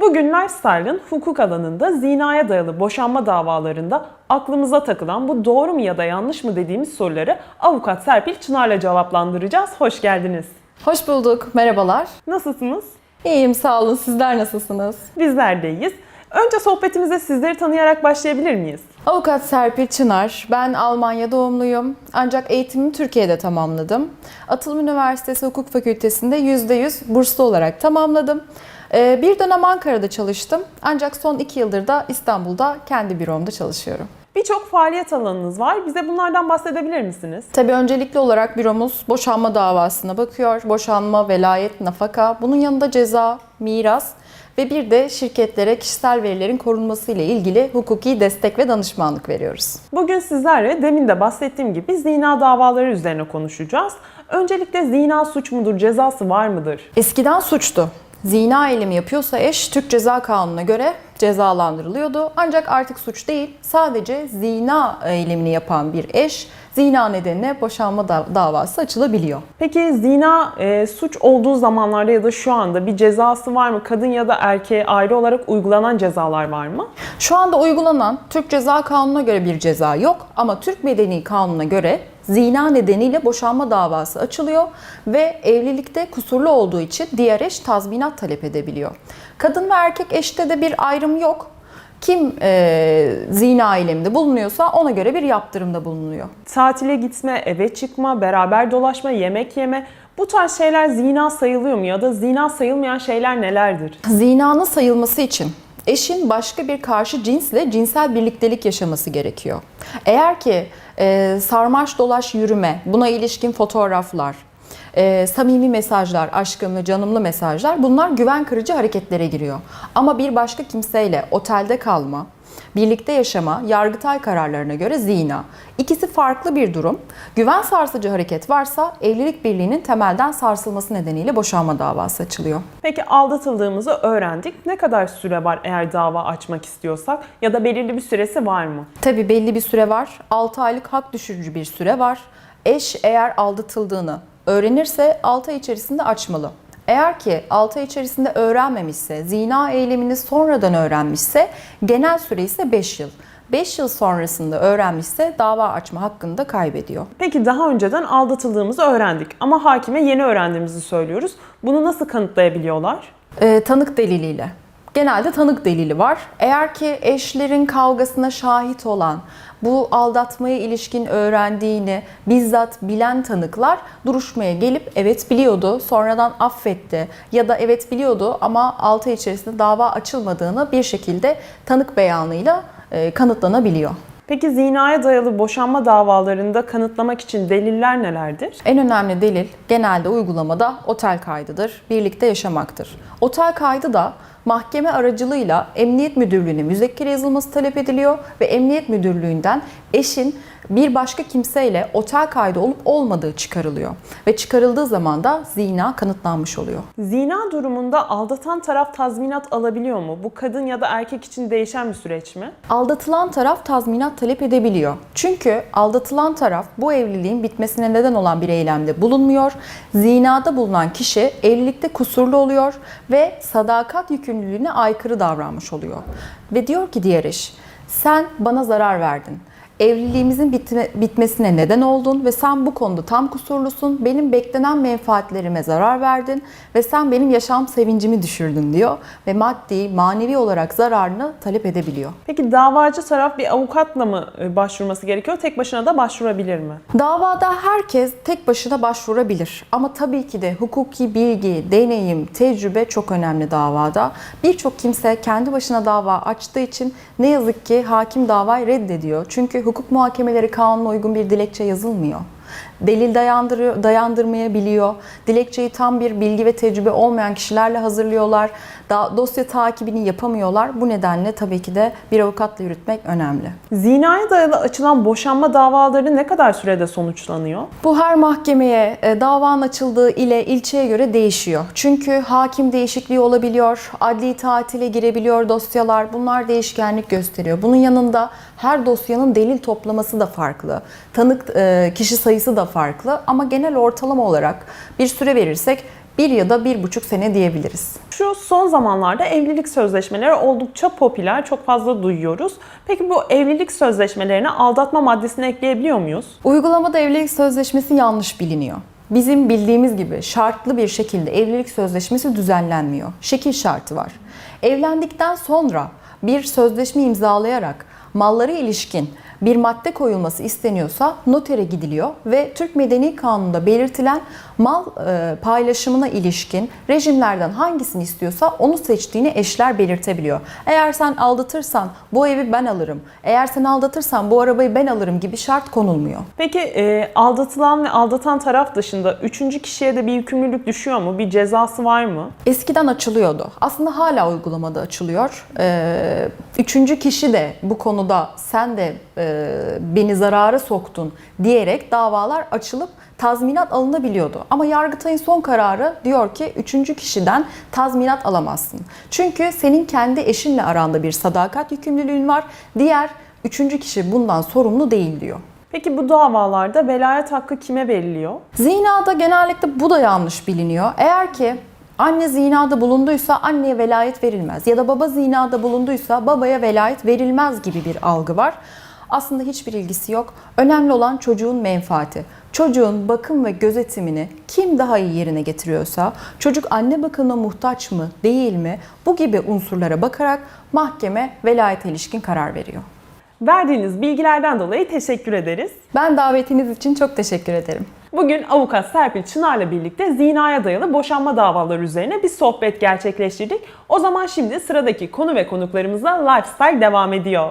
Bugün Lifestyle'ın hukuk alanında zinaya dayalı boşanma davalarında aklımıza takılan bu doğru mu ya da yanlış mı dediğimiz soruları avukat Serpil Çınar'la cevaplandıracağız. Hoş geldiniz. Hoş bulduk, merhabalar. Nasılsınız? İyiyim, sağ olun. Sizler nasılsınız? Bizler de iyiyiz. Önce sohbetimize sizleri tanıyarak başlayabilir miyiz? Avukat Serpil Çınar, ben Almanya doğumluyum. Ancak eğitimimi Türkiye'de tamamladım. Atılım Üniversitesi Hukuk Fakültesi'nde %100 burslu olarak tamamladım. Ee, Bir dönem Ankara'da çalıştım. Ancak son iki yıldır da İstanbul'da kendi büromda çalışıyorum. Birçok faaliyet alanınız var. Bize bunlardan bahsedebilir misiniz? Tabii öncelikli olarak büromuz boşanma davasına bakıyor. Boşanma, velayet, nafaka, bunun yanında ceza, miras ve bir de şirketlere kişisel verilerin korunması ile ilgili hukuki destek ve danışmanlık veriyoruz. Bugün sizlerle demin de bahsettiğim gibi zina davaları üzerine konuşacağız. Öncelikle zina suç mudur, cezası var mıdır? Eskiden suçtu. Zina eylemi yapıyorsa eş Türk Ceza Kanunu'na göre cezalandırılıyordu. Ancak artık suç değil, sadece zina eylemini yapan bir eş zina nedeniyle boşanma da- davası açılabiliyor. Peki zina e, suç olduğu zamanlarda ya da şu anda bir cezası var mı? Kadın ya da erkeğe ayrı olarak uygulanan cezalar var mı? Şu anda uygulanan Türk Ceza Kanunu'na göre bir ceza yok ama Türk Medeni Kanunu'na göre zina nedeniyle boşanma davası açılıyor ve evlilikte kusurlu olduğu için diğer eş tazminat talep edebiliyor. Kadın ve erkek eşte de bir ayrım yok. Kim e, zina eyleminde bulunuyorsa ona göre bir yaptırımda bulunuyor. Tatile gitme, eve çıkma, beraber dolaşma, yemek yeme bu tarz şeyler zina sayılıyor mu ya da zina sayılmayan şeyler nelerdir? Zinanın sayılması için eşin başka bir karşı cinsle cinsel birliktelik yaşaması gerekiyor. Eğer ki e, sarmaş dolaş yürüme, buna ilişkin fotoğraflar, e, samimi mesajlar, aşkımlı, canımlı mesajlar bunlar güven kırıcı hareketlere giriyor. Ama bir başka kimseyle otelde kalma, birlikte yaşama, yargıtay kararlarına göre zina. İkisi farklı bir durum. Güven sarsıcı hareket varsa evlilik birliğinin temelden sarsılması nedeniyle boşanma davası açılıyor. Peki aldatıldığımızı öğrendik. Ne kadar süre var eğer dava açmak istiyorsak ya da belirli bir süresi var mı? Tabii belli bir süre var. 6 aylık hak düşürücü bir süre var. Eş eğer aldatıldığını öğrenirse 6 ay içerisinde açmalı. Eğer ki 6 ay içerisinde öğrenmemişse, zina eylemini sonradan öğrenmişse genel süre ise 5 yıl. 5 yıl sonrasında öğrenmişse dava açma hakkını da kaybediyor. Peki daha önceden aldatıldığımızı öğrendik ama hakime yeni öğrendiğimizi söylüyoruz. Bunu nasıl kanıtlayabiliyorlar? Ee, tanık deliliyle. Genelde tanık delili var. Eğer ki eşlerin kavgasına şahit olan, bu aldatmaya ilişkin öğrendiğini bizzat bilen tanıklar duruşmaya gelip evet biliyordu, sonradan affetti ya da evet biliyordu ama 6 ay içerisinde dava açılmadığını bir şekilde tanık beyanıyla e, kanıtlanabiliyor. Peki zinaya dayalı boşanma davalarında kanıtlamak için deliller nelerdir? En önemli delil genelde uygulamada otel kaydıdır, birlikte yaşamaktır. Otel kaydı da mahkeme aracılığıyla Emniyet Müdürlüğü'ne müzekkere yazılması talep ediliyor ve Emniyet Müdürlüğü'nden eşin bir başka kimseyle otel kaydı olup olmadığı çıkarılıyor. Ve çıkarıldığı zaman da zina kanıtlanmış oluyor. Zina durumunda aldatan taraf tazminat alabiliyor mu? Bu kadın ya da erkek için değişen bir süreç mi? Aldatılan taraf tazminat talep edebiliyor. Çünkü aldatılan taraf bu evliliğin bitmesine neden olan bir eylemde bulunmuyor. Zinada bulunan kişi evlilikte kusurlu oluyor ve sadakat yükümlülüğüne aykırı davranmış oluyor. Ve diyor ki diğer eş, sen bana zarar verdin. Evliliğimizin bitme- bitmesine neden oldun ve sen bu konuda tam kusurlusun. Benim beklenen menfaatlerime zarar verdin ve sen benim yaşam sevincimi düşürdün diyor ve maddi, manevi olarak zararını talep edebiliyor. Peki davacı taraf bir avukatla mı e, başvurması gerekiyor? Tek başına da başvurabilir mi? Davada herkes tek başına başvurabilir ama tabii ki de hukuki bilgi, deneyim, tecrübe çok önemli davada. Birçok kimse kendi başına dava açtığı için ne yazık ki hakim davayı reddediyor. Çünkü hukuk muhakemeleri kanuna uygun bir dilekçe yazılmıyor. Delil dayandırıyor, dayandırmayabiliyor. Dilekçeyi tam bir bilgi ve tecrübe olmayan kişilerle hazırlıyorlar. Da, dosya takibini yapamıyorlar. Bu nedenle tabii ki de bir avukatla yürütmek önemli. Zinaya dayalı açılan boşanma davaları ne kadar sürede sonuçlanıyor? Bu her mahkemeye e, davanın açıldığı ile ilçeye göre değişiyor. Çünkü hakim değişikliği olabiliyor, adli tatile girebiliyor dosyalar. Bunlar değişkenlik gösteriyor. Bunun yanında her dosyanın delil toplaması da farklı. Tanık e, kişi sayısı da farklı ama genel ortalama olarak bir süre verirsek bir ya da bir buçuk sene diyebiliriz. Şu son zamanlarda evlilik sözleşmeleri oldukça popüler, çok fazla duyuyoruz. Peki bu evlilik sözleşmelerine aldatma maddesini ekleyebiliyor muyuz? Uygulamada evlilik sözleşmesi yanlış biliniyor. Bizim bildiğimiz gibi şartlı bir şekilde evlilik sözleşmesi düzenlenmiyor. Şekil şartı var. Evlendikten sonra bir sözleşme imzalayarak mallara ilişkin bir madde koyulması isteniyorsa notere gidiliyor ve Türk Medeni Kanunu'nda belirtilen mal e, paylaşımına ilişkin rejimlerden hangisini istiyorsa onu seçtiğini eşler belirtebiliyor. Eğer sen aldatırsan bu evi ben alırım, eğer sen aldatırsan bu arabayı ben alırım gibi şart konulmuyor. Peki e, aldatılan ve aldatan taraf dışında üçüncü kişiye de bir yükümlülük düşüyor mu? Bir cezası var mı? Eskiden açılıyordu. Aslında hala uygulamada açılıyor. Ee, üçüncü kişi de bu konuda sen de e, beni zarara soktun diyerek davalar açılıp tazminat alınabiliyordu. Ama Yargıtay'ın son kararı diyor ki üçüncü kişiden tazminat alamazsın. Çünkü senin kendi eşinle aranda bir sadakat yükümlülüğün var. Diğer üçüncü kişi bundan sorumlu değil diyor. Peki bu davalarda velayet hakkı kime veriliyor? Zinada genellikle bu da yanlış biliniyor. Eğer ki anne zinada bulunduysa anneye velayet verilmez ya da baba zinada bulunduysa babaya velayet verilmez gibi bir algı var. Aslında hiçbir ilgisi yok. Önemli olan çocuğun menfaati. Çocuğun bakım ve gözetimini kim daha iyi yerine getiriyorsa, çocuk anne bakımına muhtaç mı, değil mi? Bu gibi unsurlara bakarak mahkeme velayete ilişkin karar veriyor. Verdiğiniz bilgilerden dolayı teşekkür ederiz. Ben davetiniz için çok teşekkür ederim. Bugün avukat Serpil Çınar'la birlikte zinaya dayalı boşanma davaları üzerine bir sohbet gerçekleştirdik. O zaman şimdi sıradaki konu ve konuklarımızla Lifestyle devam ediyor.